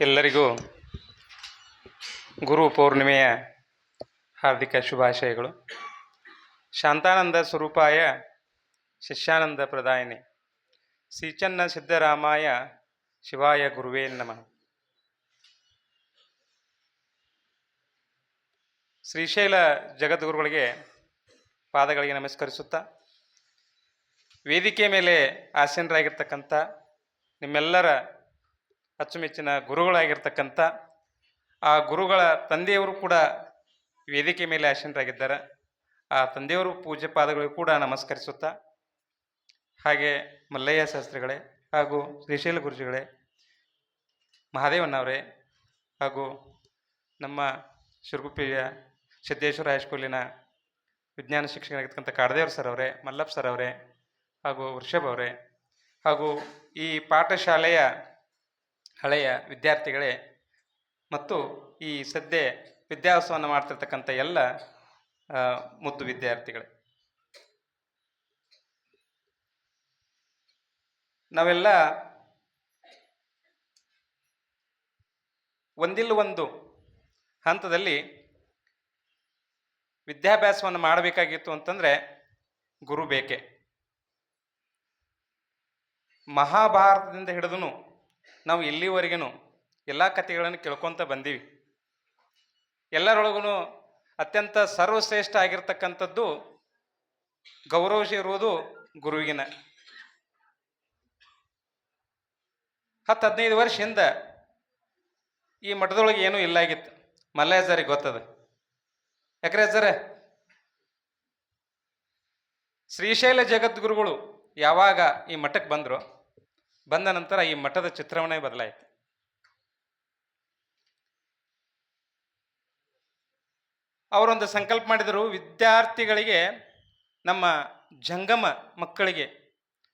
ಎಲ್ಲರಿಗೂ ಗುರು ಪೌರ್ಣಿಮೆಯ ಹಾರ್ದಿಕ ಶುಭಾಶಯಗಳು. ಶಾಂತಾನಂದ ಸ್ವರೂಪಾಯ ಶಿಷ್ಯಾನಂದ ಪ್ರದಾಯನೆ. ಶ್ರೀಚನ್ನ ಸಿದ್ದರಾಮಾಯ ಶಿವಾಯ ಗುರುವೇ ನಮಃ. ಶ್ರೀಶೈಲ ಜಗದ್ಗುರುಗಳಿಗೆ ಪಾದಗಳಿಗೆ ನಮಸ್ಕರಿಸುತ್ತಾ ವೇದಿಕೆ ಮೇಲೆ ಆಸೀನರಾಗಿರ್ತಕ್ಕಂಥ ನಿಮ್ಮೆಲ್ಲರ ಅಚ್ಚುಮೆಚ್ಚಿನ ಗುರುಗಳಾಗಿರ್ತಕ್ಕಂಥ ಆ ಗುರುಗಳ ತಂದೆಯವರು ಕೂಡ ವೇದಿಕೆ ಮೇಲೆ ಆಶೀನರಾಗಿದ್ದಾರೆ ಆ ತಂದೆಯವರು ಪೂಜೆ ಪಾದಗಳಿಗೂ ಕೂಡ ನಮಸ್ಕರಿಸುತ್ತಾ, ಹಾಗೆ ಮಲ್ಲಯ್ಯ ಶಾಸ್ತ್ರಿಗಳೇ ಹಾಗೂ ಶ್ರೀಶೈಲ ಗುರುಜಿಗಳೇ, ಮಹಾದೇವನವರೇ ಹಾಗೂ ನಮ್ಮ ಶಿರುಗುಪ್ಪಿಯ ಸಿದ್ದೇಶ್ವರ ಹೈಸ್ಕೂಲಿನ ವಿಜ್ಞಾನ ಶಿಕ್ಷಕರಾಗಿರ್ತಕ್ಕಂಥ ಕಾಡದೇವ್ರ ಸರ್ ಅವರೇ, ಮಲ್ಲಪ್ಪ ಸರ್ ಅವರೇ ಹಾಗೂ ವೃಷಭ್ ಅವರೇ ಹಾಗೂ ಈ ಪಾಠಶಾಲೆಯ ಹಳೆಯ ವಿದ್ಯಾರ್ಥಿಗಳೇ ಮತ್ತು ಈ ಸದ್ಯ ವಿದ್ಯಾಭ್ಯಾಸವನ್ನು ಮಾಡ್ತಿರ್ತಕ್ಕಂಥ ಎಲ್ಲ ಮುದ್ದು ವಿದ್ಯಾರ್ಥಿಗಳೇ. ನಾವೆಲ್ಲ ಒಂದಿಲ್ಲ ಒಂದು ಹಂತದಲ್ಲಿ ವಿದ್ಯಾಭ್ಯಾಸವನ್ನು ಮಾಡಬೇಕಾಗಿತ್ತು ಅಂತಂದರೆ ಗುರು ಬೇಕೆ. ಮಹಾಭಾರತದಿಂದ ಹಿಡಿದು ನಾವು ಇಲ್ಲಿವರೆಗೂ ಎಲ್ಲ ಕಥೆಗಳನ್ನು ಕೇಳ್ಕೊತ ಬಂದೀವಿ. ಎಲ್ಲರೊಳಗೂ ಅತ್ಯಂತ ಸರ್ವಶ್ರೇಷ್ಠ ಆಗಿರ್ತಕ್ಕಂಥದ್ದು ಗೌರವಶ ಇರುವುದು ಗುರುವಿನ. ಹತ್ತು ಹದಿನೈದು ವರ್ಷ ಹಿಂದೆ ಈ ಮಠದೊಳಗೆ ಏನೂ ಇಲ್ಲ ಆಗಿತ್ತು. ಮಲ್ಲಯ್ಯಜರಿಗೆ ಗೊತ್ತದ? ಯಾಕ್ರೆ ಸರ ಶ್ರೀಶೈಲ ಜಗದ್ಗುರುಗಳು ಯಾವಾಗ ಈ ಮಠಕ್ಕೆ ಬಂದರು? ಬಂದ ನಂತರ ಈ ಮಠದ ಚಿತ್ರವನ್ನೇ ಬದಲಾಯಿತು. ಅವರೊಂದು ಸಂಕಲ್ಪ ಮಾಡಿದರು, ವಿದ್ಯಾರ್ಥಿಗಳಿಗೆ ನಮ್ಮ ಜಂಗಮ ಮಕ್ಕಳಿಗೆ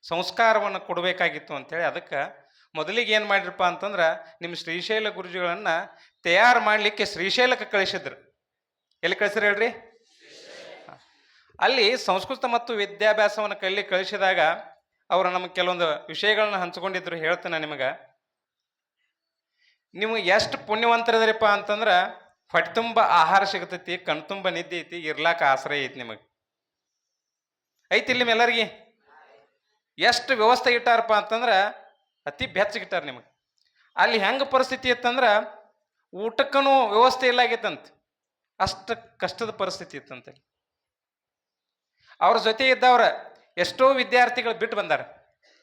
ಸಂಸ್ಕಾರವನ್ನು ಕೊಡಬೇಕಾಗಿತ್ತು ಅಂತೇಳಿ. ಅದಕ್ಕೆ ಮೊದಲಿಗೆ ಏನು ಮಾಡಿರಪ್ಪ ಅಂತಂದ್ರೆ ನಿಮ್ಮ ಶ್ರೀಶೈಲ ಗುರುಜಿಗಳನ್ನು ತಯಾರು ಮಾಡಲಿಕ್ಕೆ ಶ್ರೀಶೈಲಕ್ಕೆ ಕಳಿಸಿದ್ರು. ಎಲ್ಲಿ ಕಳಿಸ್ರಿ ಹೇಳ್ರಿ? ಅಲ್ಲಿ ಸಂಸ್ಕೃತ ಮತ್ತು ವಿದ್ಯಾಭ್ಯಾಸವನ್ನು ಕಲಿ ಕಳಿಸಿದಾಗ ಅವರು ನಮಗೆ ಕೆಲವೊಂದು ವಿಷಯಗಳನ್ನ ಹಂಚ್ಕೊಂಡಿದ್ರು ಹೇಳ್ತೇನೆ ನಿಮಗೆ. ನೀವು ಎಷ್ಟು ಪುಣ್ಯವಂತರದ್ರಿಪ್ಪ ಅಂತಂದ್ರೆ ಹೊಟ್ಟೆ ತುಂಬ ಆಹಾರ ಸಿಗತೈತಿ ಕಣ್ತುಂಬ ನಿದ್ದೆ ಐತಿ, ಇರ್ಲಾಕ ಆಶ್ರಯ ಐತಿ ನಿಮಗೆ. ಐತಿ ಇಲ್ಲಿ ನಿಮ್ಮೆಲ್ಲರಿಗೆ ಎಷ್ಟು ವ್ಯವಸ್ಥೆ ಇಟ್ಟಾರಪ್ಪ ಅಂತಂದ್ರೆ ಅತಿ ಬೆಚ್ಚಗಿಟ್ಟಾರ ನಿಮಗೆ. ಅಲ್ಲಿ ಹೆಂಗೆ ಪರಿಸ್ಥಿತಿ ಇತ್ತಂದ್ರೆ ಊಟಕ್ಕೂ ವ್ಯವಸ್ಥೆ ಇಲ್ಲ ಆಗೈತಂತ ಅಷ್ಟು ಕಷ್ಟದ ಪರಿಸ್ಥಿತಿ ಇತ್ತಂತೆ ಅವ್ರ ಜೊತೆ ಇದ್ದವ್ರ ಎಷ್ಟೋ ವಿದ್ಯಾರ್ಥಿಗಳು ಬಿಟ್ಟು ಬಂದಾರ.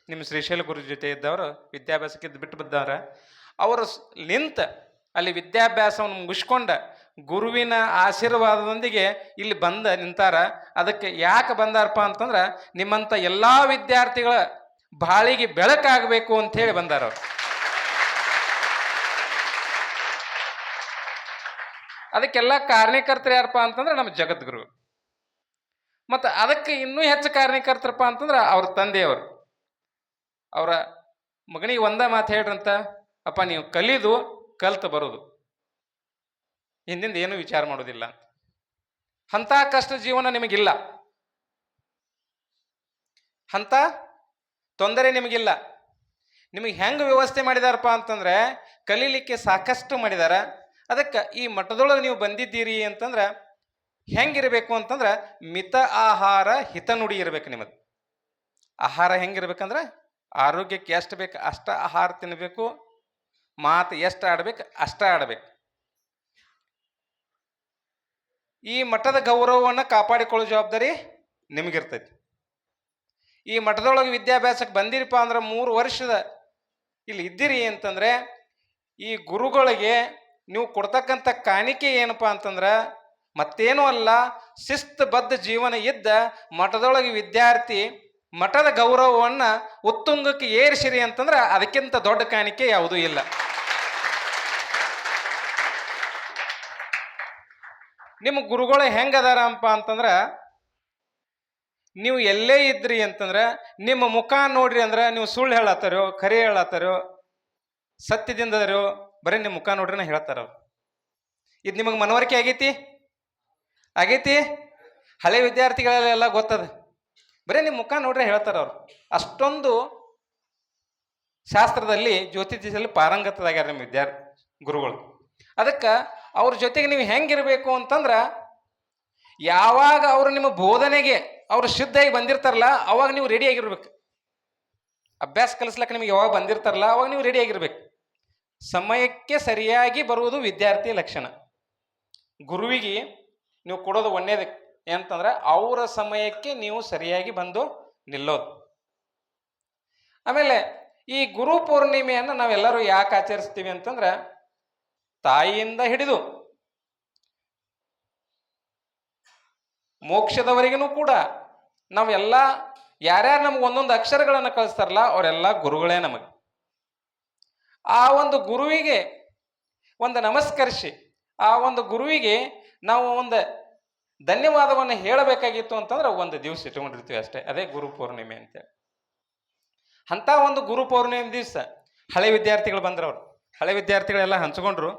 ನಿಮ್ಮ ಶ್ರೀಶೈಲ ಗುರು ಜೊತೆ ಇದ್ದವರು ವಿದ್ಯಾಭ್ಯಾಸಕ್ಕಿದ್ದು ಬಿಟ್ಟು ಬಂದವ್ರ, ಅವರು ನಿಂತ ಅಲ್ಲಿ ವಿದ್ಯಾಭ್ಯಾಸವನ್ನು ಮುಗಿಸ್ಕೊಂಡ ಗುರುವಿನ ಆಶೀರ್ವಾದದೊಂದಿಗೆ ಇಲ್ಲಿ ಬಂದ ನಿಂತಾರ. ಅದಕ್ಕೆ ಯಾಕೆ ಬಂದಾರಪ್ಪ ಅಂತಂದ್ರೆ, ನಿಮ್ಮಂಥ ಎಲ್ಲ ವಿದ್ಯಾರ್ಥಿಗಳ ಬಾಳಿಗೆ ಬೆಳಕಾಗಬೇಕು ಅಂತ ಹೇಳಿ ಬಂದಾರ ಅದಕ್ಕೆಲ್ಲ ಕಾರಣೀಕರ್ತರು ಯಾರಪ್ಪ ಅಂತಂದ್ರೆ ನಮ್ಮ ಜಗದ್ಗುರು. ಮತ್ತು ಅದಕ್ಕೆ ಇನ್ನೂ ಹೆಚ್ಚು ಕಾರಣೀಕರ್ತರಪ್ಪ ಅಂತಂದ್ರೆ ಅವ್ರ ತಂದೆಯವರು. ಅವರ ಮಗನಿಗೆ ಒಂದ ಮಾತು ಹೇಳ್ರಂತ, ಅಪ್ಪ, ನೀವು ಕಲಿದು ಕಲ್ತು ಬರೋದು. ಹಿಂದಿಂದ ಏನೂ ವಿಚಾರ ಮಾಡೋದಿಲ್ಲ ಅಂತ. ಅಂಥ ಕಷ್ಟ ಜೀವನ ನಿಮಗಿಲ್ಲ. ಅಂಥ ತೊಂದರೆ ನಿಮಗಿಲ್ಲ. ನಿಮಗೆ ಹೆಂಗೆ ವ್ಯವಸ್ಥೆ ಮಾಡಿದಾರಪ್ಪ ಅಂತಂದ್ರೆ, ಕಲೀಲಿಕ್ಕೆ ಸಾಕಷ್ಟು ಮಾಡಿದಾರ. ಅದಕ್ಕೆ ಈ ಮಠದೊಳಗೆ ನೀವು ಬಂದಿದ್ದೀರಿ ಅಂತಂದ್ರೆ ಹೆಂಗಿರಬೇಕು ಅಂತಂದ್ರೆ ಮಿತ ಆಹಾರ ಹಿತನುಡಿ ಇರಬೇಕು ನಿಮ್ಮದು. ಆಹಾರ ಹೆಂಗಿರ್ಬೇಕಂದ್ರೆ ಆರೋಗ್ಯಕ್ಕೆ ಎಷ್ಟು ಬೇಕು ಅಷ್ಟು ಆಹಾರ ತಿನ್ನಬೇಕು ಮಾತು ಎಷ್ಟು ಆಡ್ಬೇಕು ಅಷ್ಟ ಆಡ್ಬೇಕು. ಈ ಮಠದ ಗೌರವವನ್ನು ಕಾಪಾಡಿಕೊಳ್ಳೋ ಜವಾಬ್ದಾರಿ ನಿಮಗಿರ್ತೈತಿ. ಈ ಮಠದೊಳಗೆ ವಿದ್ಯಾಭ್ಯಾಸಕ್ಕೆ ಬಂದಿರಪ್ಪ ಅಂದ್ರೆ ಮೂರು ವರ್ಷದ ಇಲ್ಲಿ ಇದ್ದೀರಿ ಅಂತಂದ್ರೆ ಈ ಗುರುಗಳಿಗೆ ನೀವು ಕೊಡ್ತಕ್ಕಂಥ ಕಾಣಿಕೆ ಏನಪ್ಪ ಅಂತಂದ್ರೆ ಮತ್ತೇನೂ ಅಲ್ಲ, ಶಿಸ್ತುಬದ್ಧ ಜೀವನ ಇದ್ದ ಮಠದೊಳಗೆ ವಿದ್ಯಾರ್ಥಿ ಮಠದ ಗೌರವವನ್ನು ಉತ್ತುಂಗಕ್ಕೆ ಏರಿಸಿರಿ ಅಂತಂದ್ರೆ ಅದಕ್ಕಿಂತ ದೊಡ್ಡ ಕಾಣಿಕೆ ಯಾವುದೂ ಇಲ್ಲ. ನಿಮ್ಮ ಗುರುಗಳು ಹೆಂಗದಾರಪ್ಪ ಅಂತಂದ್ರೆ, ನೀವು ಎಲ್ಲೇ ಇದ್ರಿ ಅಂತಂದ್ರೆ, ನಿಮ್ಮ ಮುಖ ನೋಡ್ರಿ ಅಂದ್ರೆ ನೀವು ಸುಳ್ಳು ಹೇಳತ್ತಾರೋ ಖರೆ ಹೇಳತ್ತಾರೋ ಸತ್ಯದಿಂದರೋ ಬರೀ ನಿಮ್ಮ ಮುಖ ನೋಡ್ರಿನ ಹೇಳ್ತಾರ ಇದು ನಿಮಗೆ ಮನವರಿಕೆ ಆಗೈತಿ? ಆಗೈತಿ? ಹಳೆ ವಿದ್ಯಾರ್ಥಿಗಳೆಲ್ಲ ಗೊತ್ತದ. ಬರೀ ನಿಮ್ಮ ಮುಖ ನೋಡ್ರೆ ಹೇಳ್ತಾರೆ ಅವ್ರು. ಅಷ್ಟೊಂದು ಶಾಸ್ತ್ರದಲ್ಲಿ ಜ್ಯೋತಿಷ್ಯದಲ್ಲಿ ಪಾರಂಗತದಾಗ್ಯಾರ ನಿಮ್ಮ ವಿದ್ಯಾರ್ಥಿ ಗುರುಗಳು. ಅದಕ್ಕೆ ಅವ್ರ ಜೊತೆಗೆ ನೀವು ಹೆಂಗಿರಬೇಕು ಅಂತಂದ್ರೆ ಯಾವಾಗ ಅವರು ನಿಮ್ಮ ಬೋಧನೆಗೆ ಅವರು ಶುದ್ಧಾಗಿ ಬಂದಿರ್ತಾರಲ್ಲ, ಅವಾಗ ನೀವು ರೆಡಿಯಾಗಿರ್ಬೇಕು ಅಭ್ಯಾಸ ಕಲಿಸ್ಲಕ್ಕೆ ನಿಮಗೆ ಯಾವಾಗ ಬಂದಿರ್ತಾರಲ್ಲ, ಅವಾಗ ನೀವು ರೆಡಿಯಾಗಿರ್ಬೇಕು ಸಮಯಕ್ಕೆ ಸರಿಯಾಗಿ ಬರುವುದು ವಿದ್ಯಾರ್ಥಿ ಲಕ್ಷಣ. ಗುರುವಿಗೆ ನೀವು ಕೊಡೋದು ಒಂದೇದ ಏನಂತಂದ್ರೆ ಅವರ ಸಮಯಕ್ಕೆ ನೀವು ಸರಿಯಾಗಿ ಬಂದು ನಿಲ್ಲೋದು. ಆಮೇಲೆ ಈ ಗುರು ಪೂರ್ಣಿಮೆಯನ್ನು ನಾವೆಲ್ಲರೂ ಯಾಕೆ ಆಚರಿಸ್ತೀವಿ ಅಂತಂದ್ರೆ ತಾಯಿಯಿಂದ ಹಿಡಿದು ಮೋಕ್ಷದವರೆಗೂ ಕೂಡ ನಾವೆಲ್ಲ ಯಾರ್ಯಾರು ನಮ್ಗೆ ಒಂದೊಂದು ಅಕ್ಷರಗಳನ್ನು ಕಳಿಸ್ತಾರಲ್ಲ ಅವರೆಲ್ಲ ಗುರುಗಳೇ ನಮಗೆ. ಆ ಒಂದು ಗುರುವಿಗೆ ಒಂದು ನಮಸ್ಕರಿಸಿ, ಆ ಒಂದು ಗುರುವಿಗೆ ನಾವು ಒಂದು ಧನ್ಯವಾದವನ್ನು ಹೇಳಬೇಕಾಗಿತ್ತು ಅಂತಂದ್ರೆ ಒಂದು ದಿವಸ ಇಟ್ಕೊಂಡಿರ್ತೀವಿ ಅಷ್ಟೇ. ಅದೇ ಗುರು ಪೂರ್ಣಿಮೆ ಅಂತೇಳಿ. ಅಂಥ ಒಂದು ಗುರು ಪೌರ್ಣಿಮೆ ದಿವಸ ಹಳೆ ವಿದ್ಯಾರ್ಥಿಗಳು ಬಂದ್ರವ್ರು. ಹಳೆ ವಿದ್ಯಾರ್ಥಿಗಳೆಲ್ಲ ಹಂಚ್ಕೊಂಡ್ರು.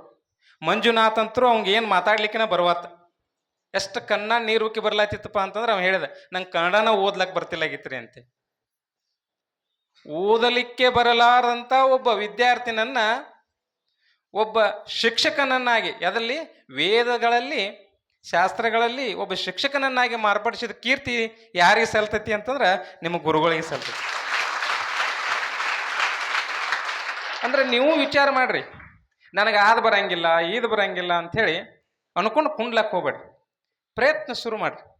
ಮಂಜುನಾಥ್ ಅಂತರೂ ಅವ್ಗೆ ಏನು ಮಾತಾಡ್ಲಿಕ್ಕೆ ಬರುವತ್ತ. ಎಷ್ಟು ಕನ್ನ ನೀರು ಉಕ್ಕಿ ಬರ್ಲಾತಿತ್ತಪ್ಪ ಅಂತಂದ್ರೆ ಅವ್ನು ಹೇಳಿದೆ, ನಂಗೆ ಕನ್ನಡನ ಓದ್ಲಕ್ಕೆ ಬರ್ತಿಲ್ಲಾಗಿತ್ರಿ ಅಂತೆ ಓದಲಿಕ್ಕೆ ಬರಲಾರಂಥ ಒಬ್ಬ ವಿದ್ಯಾರ್ಥಿನನ್ನ ಒಬ್ಬ ಶಿಕ್ಷಕನನ್ನಾಗಿ ಅದರಲ್ಲಿ ವೇದಗಳಲ್ಲಿ, ಶಾಸ್ತ್ರಗಳಲ್ಲಿ ಒಬ್ಬ ಶಿಕ್ಷಕನನ್ನಾಗಿ ಮಾರ್ಪಡಿಸಿದ ಕೀರ್ತಿ ಯಾರಿಗೆ ಸಲ್ತೈತಿ ಅಂತಂದ್ರೆ ನಿಮ್ಮ ಗುರುಗಳಿಗೆ ಸಲ್ತೈತಿ. ಅಂದ್ರೆ ನೀವು ವಿಚಾರ ಮಾಡ್ರಿ. ನನಗೆ ಅದು ಬರಂಗಿಲ್ಲ ಇದು ಬರಂಗಿಲ್ಲ ಅಂಥೇಳಿ ಅನ್ಕೊಂಡು ಕುಂಡ್ಲಕ್ಕೆ ಹೋಗ್ಬೇಡ್ರಿ. ಪ್ರಯತ್ನ ಶುರು ಮಾಡ್ರಿ.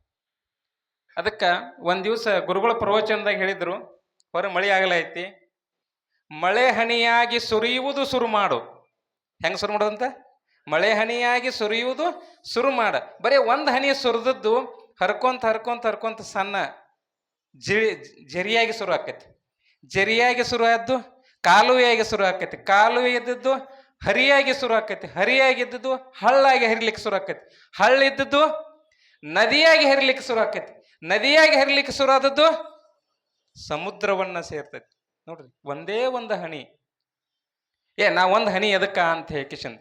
ಅದಕ್ಕೆ ಒಂದು ದಿವಸ ಗುರುಗಳ ಪ್ರವಚನದಾಗ ಹೇಳಿದ್ರು, ಹೊರ ಮಳೆ ಆಗಲೈತಿ. ಮಳೆ ಹನಿಯಾಗಿ ಸುರಿಯುವುದು ಶುರು ಮಾಡು. ಹೆಂಗೆ ಸುರು ಮಾಡೋದಂತ? ಮಳೆ ಹನಿಯಾಗಿ ಸುರಿಯುವುದು ಶುರು ಮಾಡ. ಬರೀ ಒಂದು ಹನಿ ಸುರಿದದ್ದು ಹರ್ಕೊಂತ ಹರ್ಕೊಂತ ಹರ್ಕೊಂತ ಸಣ್ಣ ಜಿ ಜರಿಯಾಗಿ ಶುರು ಆಕೈತಿ. ಜರಿಯಾಗಿ ಶುರು ಆದ್ದು ಕಾಲುವೆಯಾಗಿ ಶುರು ಆಕೈತಿ. ಕಾಲುವೆ ಇದ್ದದ್ದು ಹರಿಯಾಗಿ ಶುರು ಆಕೈತಿ. ಹರಿಯಾಗಿ ಇದ್ದದ್ದು ಹಳ್ಳಾಗಿ ಹರಿಲಿಕ್ಕೆ ಶುರು ಆಕೈತಿ. ಹಳ್ಳ ಇದ್ದದ್ದು ನದಿಯಾಗಿ ಹರಿಲಿಕ್ಕೆ ಶುರು ಆಕೈತಿ. ನದಿಯಾಗಿ ಹರಿಲಿಕ್ಕೆ ಶುರು ಆದದ್ದು ಸಮುದ್ರವನ್ನ ಸೇರ್ತೈತಿ. ನೋಡ್ರಿ, ಒಂದೇ ಒಂದು ಹನಿ. ಏ, ನಾ ಒಂದು ಹನಿ ಎದಕ್ಕ ಅಂತ ಹೇಳಿ ಕಿಶನ್.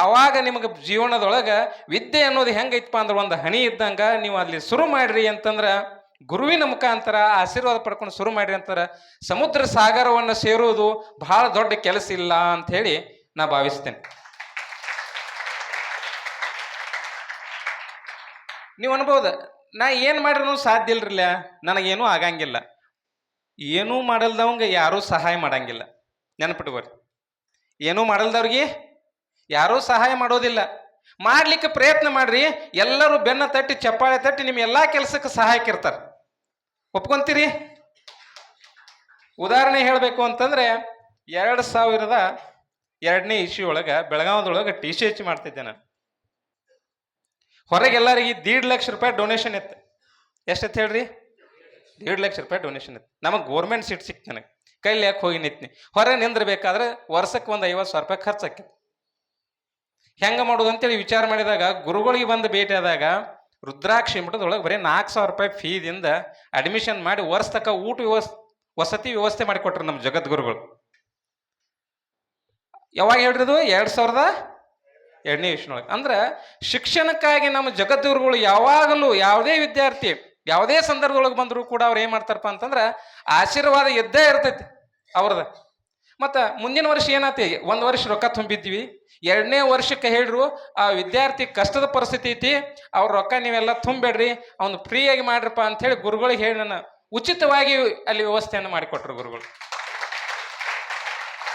ಆವಾಗ ನಿಮಗೆ ಜೀವನದೊಳಗೆ ವಿದ್ಯೆ ಅನ್ನೋದು ಹೆಂಗೈತಪ್ಪ ಅಂದ್ರೆ ಒಂದು ಹನಿ ಇದ್ದಂಗೆ ನೀವು ಅಲ್ಲಿ ಶುರು ಮಾಡ್ರಿ ಅಂತಂದ್ರ ಗುರುವಿನ ಮುಖಾಂತರ ಆಶೀರ್ವಾದ ಪಡ್ಕೊಂಡು ಶುರು ಮಾಡ್ರಿ ಅಂತಾರೆ. ಸಮುದ್ರ ಸಾಗರವನ್ನು ಸೇರುವುದು ಬಹಳ ದೊಡ್ಡ ಕೆಲಸ ಇಲ್ಲ ಅಂತ ಹೇಳಿ ನಾ ಭಾವಿಸ್ತೇನೆ. ನೀವು ಅನ್ಬೋದು, ನಾ ಏನು ಮಾಡಿದ್ರು ಸಾಧ್ಯ ಇಲ್ರಿಲ್ಲ, ನನಗೇನೂ ಆಗಂಗಿಲ್ಲ. ಏನೂ ಮಾಡಲ್ದವಂಗೆ ಯಾರೂ ಸಹಾಯ ಮಾಡಂಗಿಲ್ಲ. ನೆನಪಿಟ್ಕೋರಿ. ಏನೂ ಮಾಡಲ್ದವ್ರಿಗೆ? ಯಾರೂ ಸಹಾಯ ಮಾಡೋದಿಲ್ಲ. ಮಾಡ್ಲಿಕ್ಕೆ ಪ್ರಯತ್ನ ಮಾಡ್ರಿ, ಎಲ್ಲರೂ ಬೆನ್ನ ತಟ್ಟಿ, ಚಪ್ಪಾಳೆ ತಟ್ಟಿ ನಿಮ್ಮ ಎಲ್ಲ ಕೆಲಸಕ್ಕೆ ಸಹಾಯಕ್ಕಿರ್ತಾರೆ ಒಪ್ಕೊಂತೀರಿ? ಉದಾಹರಣೆ ಹೇಳಬೇಕು ಅಂತಂದ್ರೆ, ಎರಡು ಸಾವಿರದ ಎರಡನೇ ಇಶ್ಯೂ ಒಳಗೆ ಬೆಳಗಾವದೊಳಗೆ ಟಿ ಸಿ ಎಚ್ ಮಾಡ್ತಿದ್ದೆ ನಾನು. ಹೊರಗೆ ಎಲ್ಲರಿಗೆ ದೀಡ್ ಲಕ್ಷ ರೂಪಾಯಿ ಡೊನೇಷನ್ ಇತ್ತು. ಎಷ್ಟೈತೆ ಹೇಳ್ರಿ? ದೀಡ್ ಲಕ್ಷ ರೂಪಾಯಿ ಡೊನೇಷನ್ ಇತ್ತು. ನಮಗೆ ಗೋರ್ಮೆಂಟ್ ಸೀಟ್ ಸಿಕ್ತು ನನಗೆ. ಕೈಲಿ ಯಾಕೆ ಹೋಗಿ ನಿಂತ್ನಿ? ಹೊರಗೆ ನಿಂದ್ರಬೇಕಾದ್ರೆ ವರ್ಷಕ್ಕೆ ಒಂದು ಐವತ್ತು ಸಾವಿರ ರೂಪಾಯಿ ಖರ್ಚಾಕಿ ಹೆಂಗೆ ಮಾಡೋದು ಅಂತೇಳಿ ವಿಚಾರ ಮಾಡಿದಾಗ ಗುರುಗಳಿಗೆ ಬಂದು ಭೇಟಿ ಆದಾಗ ರುದ್ರಾಕ್ಷಿ ಮಠದೊಳಗೆ ಬರೀ ನಾಲ್ಕು ಸಾವಿರ ರೂಪಾಯಿ ಫೀದಿಂದ ಅಡ್ಮಿಷನ್ ಮಾಡಿ ವರ್ಷ ತಕ್ಕ ಊಟ ವ್ಯವಸ್, ವಸತಿ ವ್ಯವಸ್ಥೆ ಮಾಡಿಕೊಟ್ರು ನಮ್ಮ ಜಗದ್ಗುರುಗಳು. ಯಾವಾಗ ಹೇಳಿದ್ರು ಎರಡು ಸಾವಿರದ ಎರಡನೇ ವಿಷ್ಣುವೊಳಗೆ ಅಂದ್ರೆ ಶಿಕ್ಷಣಕ್ಕಾಗಿ ನಮ್ಮ ಜಗದ್ಗುರುಗಳು ಯಾವಾಗಲೂ ಯಾವುದೇ ವಿದ್ಯಾರ್ಥಿ ಯಾವುದೇ ಸಂದರ್ಭದೊಳಗೆ ಬಂದರೂ ಕೂಡ ಅವ್ರು ಏನು ಮಾಡ್ತಾರಪ್ಪ ಅಂತಂದ್ರೆ ಆಶೀರ್ವಾದ ಇದ್ದೇ ಇರ್ತೈತಿ ಅವ್ರದ ಮತ್ತು ಮುಂದಿನ ವರ್ಷ ಏನಾತಿ? ಒಂದು ವರ್ಷ ರೊಕ್ಕ ತುಂಬಿದ್ವಿ. ಎರಡನೇ ವರ್ಷಕ್ಕೆ ಹೇಳ್ರು, ಆ ವಿದ್ಯಾರ್ಥಿ ಕಷ್ಟದ ಪರಿಸ್ಥಿತಿ ಐತಿ, ಅವ್ರ ರೊಕ್ಕ ನೀವೆಲ್ಲ ತುಂಬೇಡ್ರಿ ಅವ್ನು ಫ್ರೀಯಾಗಿ ಮಾಡ್ರಪ್ಪ ಅಂಥೇಳಿ ಗುರುಗಳಿಗೆ ಹೇಳಿ ನನ್ನ ಉಚಿತವಾಗಿ ಅಲ್ಲಿ ವ್ಯವಸ್ಥೆಯನ್ನು ಮಾಡಿಕೊಟ್ರು ಗುರುಗಳು.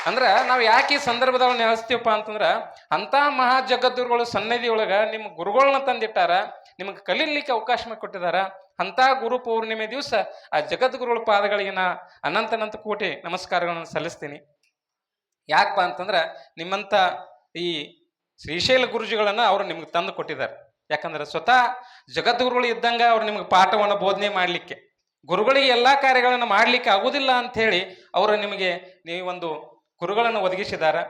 ಅಂದ್ರೆ ನಾವು ಯಾಕೆ ಈ ಸಂದರ್ಭದೊಳಗೆ ನೆಲೆಸ್ತೀವಪ್ಪ ಅಂತಂದ್ರೆ, ಅಂಥ ಮಹಾ ಜಗದ್ಗುರುಗಳು ಸನ್ನಿಧಿ ಒಳಗೆ ನಿಮ್ಮ ಗುರುಗಳನ್ನ ತಂದಿಟ್ಟಾರ, ನಿಮಗೆ ಕಲೀಲಿಕ್ಕೆ ಅವಕಾಶ ಮಾಡಿಕೊಟ್ಟಿದಾರ ಅಂಥ ಗುರು ಪೌರ್ಣಿಮೆ ದಿವಸ ಆ ಜಗದ್ಗುರುಗಳ ಪಾದಗಳಿಗೆ ನಾ ಅನಂತ ಅನಂತ ಕೋಟಿ ನಮಸ್ಕಾರಗಳನ್ನು ಸಲ್ಲಿಸ್ತೀನಿ. ಯಾಕಪ್ಪ ಅಂತಂದ್ರೆ ನಿಮ್ಮಂಥ ಈ ಶ್ರೀಶೈಲ ಗುರುಜಿಗಳನ್ನು ಅವರು ನಿಮ್ಗೆ ತಂದು ಕೊಟ್ಟಿದ್ದಾರೆ. ಯಾಕಂದ್ರೆ ಸ್ವತಃ ಜಗದ್ಗುರುಗಳು ಇದ್ದಂಗೆ ಅವ್ರು ನಿಮ್ಗೆ ಪಾಠವನ್ನು ಬೋಧನೆ ಮಾಡಲಿಕ್ಕೆ, ಗುರುಗಳಿಗೆ ಎಲ್ಲ ಕಾರ್ಯಗಳನ್ನು ಮಾಡಲಿಕ್ಕೆ ಆಗುವುದಿಲ್ಲ ಅಂಥೇಳಿ ಅವರು ನಿಮಗೆ ನೀವು ಒಂದು ಗುರುಗಳನ್ನು ಒದಗಿಸಿದ್ದಾರೆ.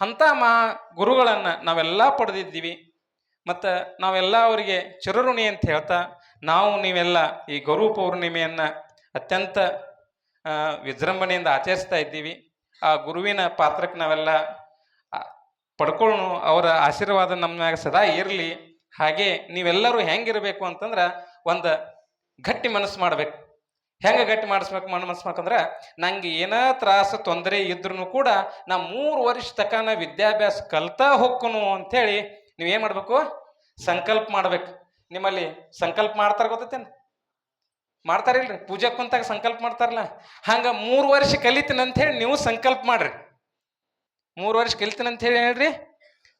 ಅಂಥ ಮಹಾ ಗುರುಗಳನ್ನು ನಾವೆಲ್ಲ ಪಡೆದಿದ್ದೀವಿ. ಮತ್ತು ನಾವೆಲ್ಲ ಅವರಿಗೆ ಚಿರಋಣಿ ಅಂತ ಹೇಳ್ತಾ ನಾವು ನೀವೆಲ್ಲ ಈ ಗುರು ಪೌರ್ಣಿಮೆಯನ್ನು ಅತ್ಯಂತ ವಿಜೃಂಭಣೆಯಿಂದ ಆಚರಿಸ್ತಾ ಇದ್ದೀವಿ. ಆ ಗುರುವಿನ ಪಾತ್ರಕ್ಕೆ ನಾವೆಲ್ಲ ಪಡ್ಕೊಳ್ಳೋ ಅವರ ಆಶೀರ್ವಾದ ನಮ್ಮ ಸದಾ ಇರಲಿ. ಹಾಗೆ ನೀವೆಲ್ಲರೂ ಹೆಂಗಿರಬೇಕು ಅಂತಂದ್ರೆ ಒಂದು ಗಟ್ಟಿ ಮನಸ್ಸು ಮಾಡಬೇಕು. ಹೆಂಗೆ ಗಟ್ಟಿ ಮಾಡಿಸ್ಬೇಕು ಮಾಡ್ಕಂದ್ರೆ ನಂಗೆ ಏನೋ ತ್ರಾಸ, ತೊಂದರೆ ಇದ್ರೂ ಕೂಡ ನಾ ಮೂರು ವರ್ಷ ತಕನ ವಿದ್ಯಾಭ್ಯಾಸ ಕಲ್ತಾ ಹೋಗ್ಕೊನು ಅಂಥೇಳಿ ನೀವೇನು ಮಾಡಬೇಕು? ಸಂಕಲ್ಪ ಮಾಡ್ಬೇಕು. ನಿಮ್ಮಲ್ಲಿ ಸಂಕಲ್ಪ ಮಾಡ್ತಾರ ಗೊತ್ತೈತೇನು? ಮಾಡ್ತಾರಿಲ್ರಿ ಪೂಜೆ ಕುಂತಾಗ ಸಂಕಲ್ಪ ಮಾಡ್ತಾರಲ್ಲ. ಹಂಗ ಮೂರು ವರ್ಷ ಕಲಿತೀನಿ ಅಂತ ಹೇಳಿ ನೀವು ಸಂಕಲ್ಪ ಮಾಡ್ರಿ. ಮೂರು ವರ್ಷ ಕಲಿತೀನಿ ಅಂತ ಹೇಳಿ ಹೇಳ್ರಿ.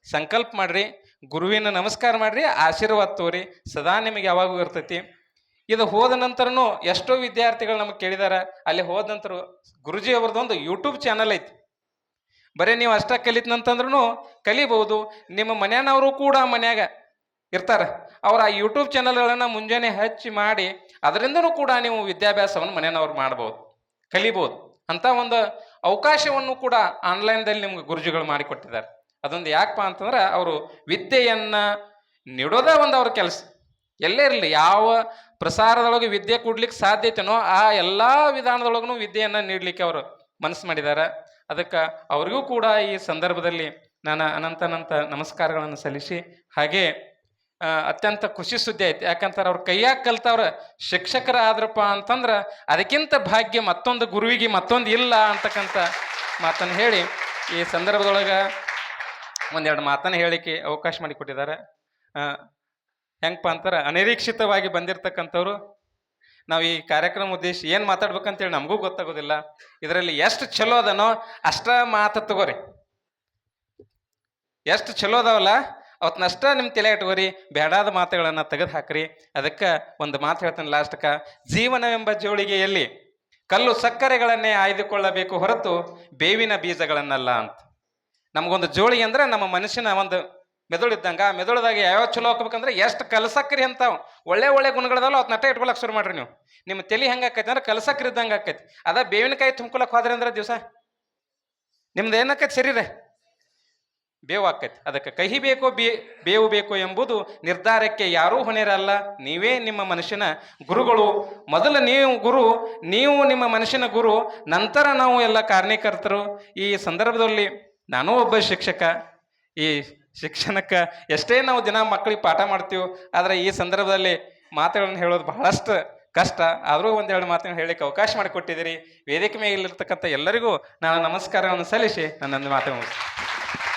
ಸಂಕಲ್ಪ ಮಾಡ್ರಿ. ಗುರುವಿನ ನಮಸ್ಕಾರ ಮಾಡ್ರಿ. ಆಶೀರ್ವಾದ ತೋರಿ. ಸದಾ ನಿಮಗೆ ಯಾವಾಗೂ ಇರ್ತೈತಿ. ಇದು ಹೋದ ನಂತರನು ಎಷ್ಟೋ ವಿದ್ಯಾರ್ಥಿಗಳು ನಮಗೆ ಕೇಳಿದಾರ. ಅಲ್ಲಿ ಹೋದ ನಂತರ ಗುರುಜಿ ಅವ್ರದ್ದೊಂದು ಯೂಟ್ಯೂಬ್ ಚಾನಲ್ ಐತಿ. ಬರೀ ನೀವು ಅಷ್ಟ ಕಲಿತಂತಂದ್ರೂ ಕಲಿಬಹುದು. ನಿಮ್ಮ ಮನೆಯವರು ಕೂಡ ಮನ್ಯಾಗ ಇರ್ತಾರೆ. ಅವ್ರ ಆ ಯೂಟ್ಯೂಬ್ ಚಾನಲ್ಗಳನ್ನು ಮುಂಜಾನೆ ಹಚ್ಚಿ ಮಾಡಿ, ಅದರಿಂದನೂ ಕೂಡ ನೀವು ವಿದ್ಯಾಭ್ಯಾಸವನ್ನು ಮನೆಯವ್ರು ಮಾಡ್ಬೋದು, ಕಲಿಬೋದು ಅಂತ ಒಂದು ಅವಕಾಶವನ್ನು ಕೂಡ ಆನ್ಲೈನ್ದಲ್ಲಿ ನಿಮ್ಗೆ ಗುರುಜಿಗಳು ಮಾಡಿಕೊಟ್ಟಿದ್ದಾರೆ ಅದೊಂದು ಯಾಕಪ್ಪ ಅಂತಂದ್ರೆ ಅವರು ವಿದ್ಯೆಯನ್ನು ನೀಡೋದೇ ಒಂದು ಅವ್ರ ಕೆಲಸ. ಎಲ್ಲೇ ಇರಲಿ, ಯಾವ ಪ್ರಸಾರದೊಳಗೆ ವಿದ್ಯೆ ಕೊಡ್ಲಿಕ್ಕೆ ಸಾಧ್ಯತೆನೋ ಆ ಎಲ್ಲ ವಿಧಾನದೊಳಗೂ ವಿದ್ಯೆಯನ್ನು ನೀಡಲಿಕ್ಕೆ ಅವರು ಮನಸ್ಸು ಮಾಡಿದ್ದಾರೆ. ಅದಕ್ಕೆ ಅವರಿಗೂ ಕೂಡ ಈ ಸಂದರ್ಭದಲ್ಲಿ ನಾನು ಅನಂತನಂತ ನಮಸ್ಕಾರಗಳನ್ನು ಸಲ್ಲಿಸಿ, ಹಾಗೆ ಅತ್ಯಂತ ಖುಷಿ ಸುದ್ದಿ ಐತಿ. ಯಾಕಂತಾರೆ ಅವ್ರ ಕೈಯಾಗ ಕಲ್ತವ್ರ ಶಿಕ್ಷಕರ ಆದ್ರಪ್ಪ ಅಂತಂದ್ರೆ ಅದಕ್ಕಿಂತ ಭಾಗ್ಯ ಮತ್ತೊಂದು ಗುರುವಿಗೆ ಮತ್ತೊಂದು ಇಲ್ಲ ಅಂತಕ್ಕಂಥ ಮಾತನ್ನು ಹೇಳಿ ಈ ಸಂದರ್ಭದೊಳಗೆ ಒಂದೆರಡು ಮಾತನ್ನು ಹೇಳಿಕೆ ಅವಕಾಶ ಮಾಡಿಕೊಟ್ಟಿದ್ದಾರೆ ಹೆಂಗಪ್ಪ ಅಂತಾರೆ ಅನಿರೀಕ್ಷಿತವಾಗಿ ಬಂದಿರತಕ್ಕಂಥವ್ರು. ನಾವು ಈ ಕಾರ್ಯಕ್ರಮ ಉದ್ದೇಶ ಏನು ಮಾತಾಡ್ಬೇಕಂತೇಳಿ ನಮಗೂ ಗೊತ್ತಾಗೋದಿಲ್ಲ. ಇದರಲ್ಲಿ ಎಷ್ಟು ಚಲೋ ಅದನೋ ಅಷ್ಟ ಮಾತು ತಗೋರಿ. ಎಷ್ಟು ಚಲೋ ಅದಾವಲ್ಲ? ಅವತ್ತನ್ನಷ್ಟ ನಿಮ್ಮ ತಲೆ ಇಟ್ಕೋರಿ ಬೇಡಾದ ಮಾತುಗಳನ್ನು ತೆಗೆದು ಹಾಕ್ರಿ ಅದಕ್ಕೆ ಒಂದು ಮಾತು ಹೇಳ್ತೇನೆ ಲಾಸ್ಟ್ಕ ಜೀವನವೆಂಬ ಜೋಳಿಗೆಯಲ್ಲಿ ಕಲ್ಲು ಸಕ್ಕರೆಗಳನ್ನೇ ಆಯ್ದುಕೊಳ್ಳಬೇಕು ಹೊರತು ಬೇವಿನ ಬೀಜಗಳನ್ನಲ್ಲ ಅಂತ. ನಮಗೊಂದು ಜೋಳಿಗೆ ಅಂದ್ರೆ ನಮ್ಮ ಮನುಷ್ಯನ ಒಂದು ಮೆದುಳು ಇದ್ದಂಗ, ಆ ಮೆದುಳದಾಗ ಯಾವ ಚಲೋ ಹಾಕ್ಬೇಕಂದ್ರೆ ಎಷ್ಟು ಕಲಸಕ್ರಿ ಅಂತ ಒಳ್ಳೆ ಒಳ್ಳೆ ಗುಣಗಳದಲ್ಲ ಅವತ್ತು ನಟ ಇಟ್ಕೊಳಕ್ ಶುರು ಮಾಡ್ರಿ ನೀವು. ನಿಮ್ಮ ತಲೆ ಹೆಂಗೆ ಆಕೈತಿ ಅಂದ್ರೆ ಕಲಸಕ್ರಿ ಇದ್ದಂಗೆ ಆಕೈತಿ. ಅದ ಬೇವಿನಕಾಯಿ ತುಂಬ್ಕೊಳಕ್ಕೆ ಹೋದ್ರಿ ಅಂದ್ರೆ ದಿವಸ. ನಿಮ್ದು ಏನಕ್ಕೈತಿ ಶರೀರ? ಬೇವು ಆಕೈತಿ ಅದಕ್ಕೆ ಕಹಿ ಬೇಕೋ ಬೇ, ಬೇವು ಬೇಕೋ ಎಂಬುದು ನಿರ್ಧಾರಕ್ಕೆ ಯಾರೂ ಹೊಣೆರಲ್ಲ ನೀವೇ ನಿಮ್ಮ ಮನುಷ್ಯನ ಗುರುಗಳು. ಮೊದಲು ನೀವು ಗುರು, ನೀವು ನಿಮ್ಮ ಮನುಷ್ಯನ ಗುರು. ನಂತರ ನಾವು ಎಲ್ಲ ಕಾರಣೀಕರ್ತರು ಈ ಸಂದರ್ಭದಲ್ಲಿ ನಾನೂ ಒಬ್ಬ ಶಿಕ್ಷಕ. ಈ ಶಿಕ್ಷಣಕ್ಕೆ ಎಷ್ಟೇ ನಾವು ದಿನ ಮಕ್ಕಳಿಗೆ ಪಾಠ ಮಾಡ್ತೀವಿ, ಆದರೆ ಈ ಸಂದರ್ಭದಲ್ಲಿ ಮಾತುಗಳನ್ನು ಹೇಳೋದು ಬಹಳಷ್ಟು ಕಷ್ಟ. ಆದರೂ ಒಂದೆರಡು ಮಾತನ್ನು ಹೇಳಲಿಕ್ಕೆ ಅವಕಾಶ ಮಾಡಿಕೊಟ್ಟಿದ್ದೀರಿ. ವೇದಿಕೆ ಮೇಲಿರ್ತಕ್ಕಂಥ ಎಲ್ಲರಿಗೂ ನಾನು ನಮಸ್ಕಾರವನ್ನು ಸಲ್ಲಿಸಿ ನನ್ನೊಂದು ಮಾತು